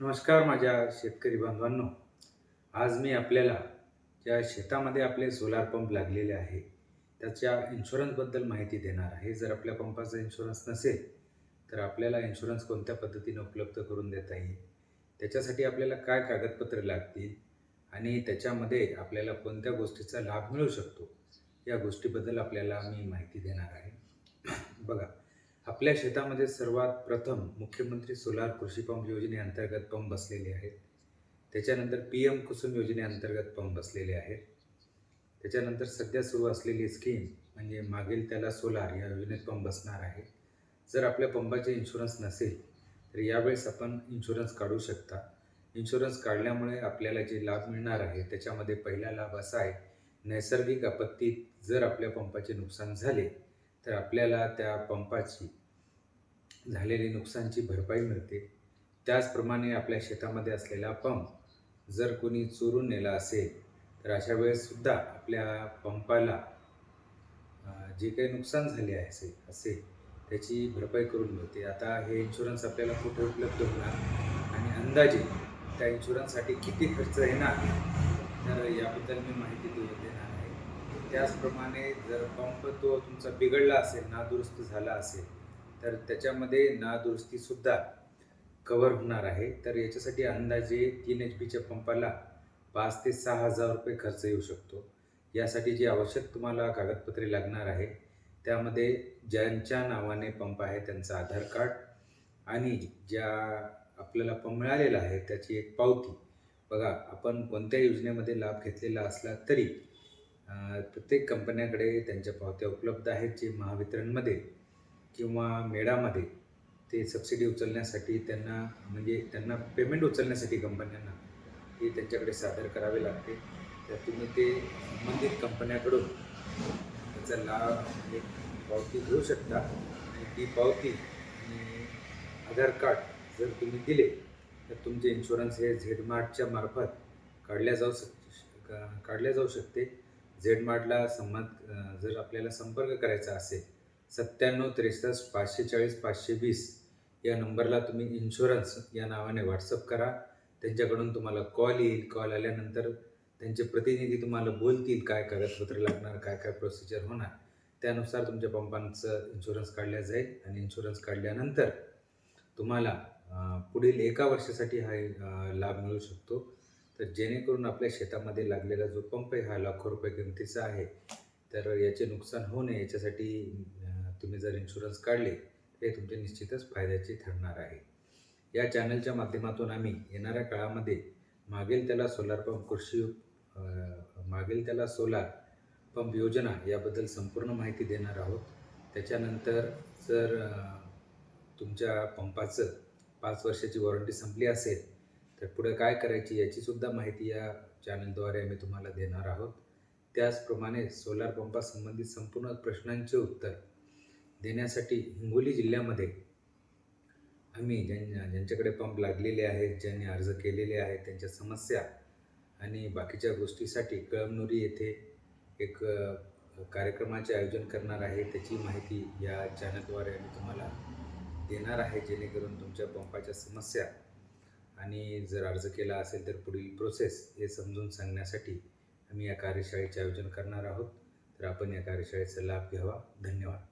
नमस्कार माझ्या शेतकरी बांधवांनो. आज मी आपल्याला ज्या शेतामध्ये आपले सोलार पंप लागलेले आहे त्याच्या इन्शुरन्सबद्दल माहिती देणार आहे. जर आपल्या पंपाचा इन्शुरन्स नसेल तर आपल्याला इन्शुरन्स कोणत्या पद्धतीने उपलब्ध करून देता येईल? त्याच्यासाठी आपल्याला काय कागदपत्रे लागतील? आणि त्याच्यामध्ये आपल्याला कोणत्या गोष्टीचा लाभ मिळू शकतो? या गोष्टीबद्दल आपल्याला मी माहिती देणार आहे. बघा आपल्या शेतामध्ये सर्वात प्रथम मुख्यमंत्री सोलार कृषी पंप योजनेअंतर्गत पंप बसलेले आहेत. त्याच्यानंतर पी एम कुसुम योजनेअंतर्गत पंप बसलेले आहेत. त्याच्यानंतर सध्या सुरू असलेली स्कीम म्हणजे मागील त्याला सोलार या योजनेत पंप बसणार आहे. जर आपल्या पंपाचे इन्शुरन्स नसेल तर यावेळेस आपण इन्शुरन्स काढू शकता. इन्शुरन्स काढल्यामुळे आपल्याला जे लाभ मिळणार आहे त्याच्यामध्ये पहिला लाभ असा आहे नैसर्गिक आपत्तीत जर आपल्या पंपाचे नुकसान झाले तर आपल्याला त्या पंपाची झालेली नुकसानची भरपाई मिळते. त्याचप्रमाणे आपल्या शेतामध्ये असलेला पंप जर कोणी चोरून नेला असेल तर अशा वेळेससुद्धा आपल्या पंपाला जे काही नुकसान झाले आहे असे असेल त्याची भरपाई करून मिळते. आता हे इन्शुरन्स आपल्याला कुठे उपलब्ध होणार? आणि अंदाजे त्या इन्शुरन्ससाठी किती खर्च येणार? तर याबद्दल मी माहिती देऊ देणार आहे. त्याचप्रमाणे जर पंप तो तुमचा बिघडला असेल नादुरुस्त झाला असेल तर त्याच्यामध्ये नादुरुस्तीसुद्धा कवर होणार आहे. तर याच्यासाठी अंदाजे तीन एच पीच्या पंपाला पाच ते सहा हजार रुपये खर्च येऊ शकतो. यासाठी जे आवश्यक तुम्हाला कागदपत्रे लागणार आहे त्यामध्ये ज्यांच्या नावाने पंप आहे त्यांचं आधार कार्ड आणि ज्या आपल्याला पंप मिळालेला आहे त्याची एक पावती. बघा आपण कोणत्या योजनेमध्ये लाभ घेतलेला असला तरी प्रत्येक कंपन्याकडे त्यांच्या पावत्या उपलब्ध आहेत जे महावितरणमध्ये. किंवा मेळामध्ये ते सबसिडी उचलण्यासाठी त्यांना म्हणजे त्यांना पेमेंट उचलण्यासाठी कंपन्यांना हे त्यांच्याकडे सादर करावे लागते. तर तुम्ही ते संबंधित कंपन्याकडून त्याचा लाभ एक पावती घेऊ शकता. आणि ती पावती आणि आधार कार्ड जर तुम्ही दिले तर तुमचे इन्शुरन्स हे झेड मार्टच्या मार्फत काढल्या जाऊ शक का- काढल्या जाऊ शकते. झेड मार्टला संमत जर आपल्याला संपर्क करायचा असेल सत्त्याण्णव त्रेसष्ट पाचशे चाळीस पाचशे वीस या नंबरला तुम्ही इन्शुरन्स या नावाने व्हॉट्सअप करा. त्यांच्याकडून तुम्हाला कॉल येईल. कॉल आल्यानंतर त्यांचे प्रतिनिधी तुम्हाला बोलतील काय कागदपत्र लागणार काय काय प्रोसिजर होणार. त्यानुसार तुमच्या पंपांचं इन्शुरन्स काढल्या जाईल आणि इन्शुरन्स काढल्यानंतर तुम्हाला पुढील एका वर्षासाठी हा लाभ मिळू शकतो. तर जेणेकरून आपल्या शेतामध्ये लागलेला जो पंप आहे हा लाखो रुपये किमतीचा आहे. तर याचे नुकसान होऊ नये. याच्यासाठी तुम्ही जर इन्शुरन्स काढले तर हे तुमचे निश्चितच फायद्याचे ठरणार आहे. या चॅनलच्या माध्यमातून आम्ही येणाऱ्या काळामध्ये मागेल त्याला सोलार पंप कृषी मागेल त्याला सोलार पंप योजना याबद्दल संपूर्ण माहिती देणार आहोत. त्याच्यानंतर जर तुमच्या पंपाचं पाच वर्षाची वॉरंटी संपली असेल तर पुढे काय करायची याचीसुद्धा माहिती या चॅनलद्वारे आम्ही तुम्हाला देणार आहोत. त्याचप्रमाणे सोलार पंपासंबंधित संपूर्ण प्रश्नांचे उत्तर देण्यासाठी हिंगोली जिल्ह्यामध्ये आम्ही ज्यां ज्यांच्याकडे पंप लागलेले आहेत ज्यांनी अर्ज केलेले आहेत त्यांच्या समस्या आणि बाकीच्या गोष्टीसाठी कळमनुरी येथे एक कार्यक्रमाचे आयोजन करणार आहे. त्याची माहिती या चॅनलद्वारे आम्ही तुम्हाला देणार आहे जेणेकरून तुमच्या पंपाच्या समस्या आणि जर अर्ज केला असेल तर पुढील प्रोसेस हे समजून सांगण्यासाठी आम्ही या कार्यशाळेचे आयोजन करणार आहोत. तर आपण या कार्यशाळेचा लाभ घ्यावा. धन्यवाद.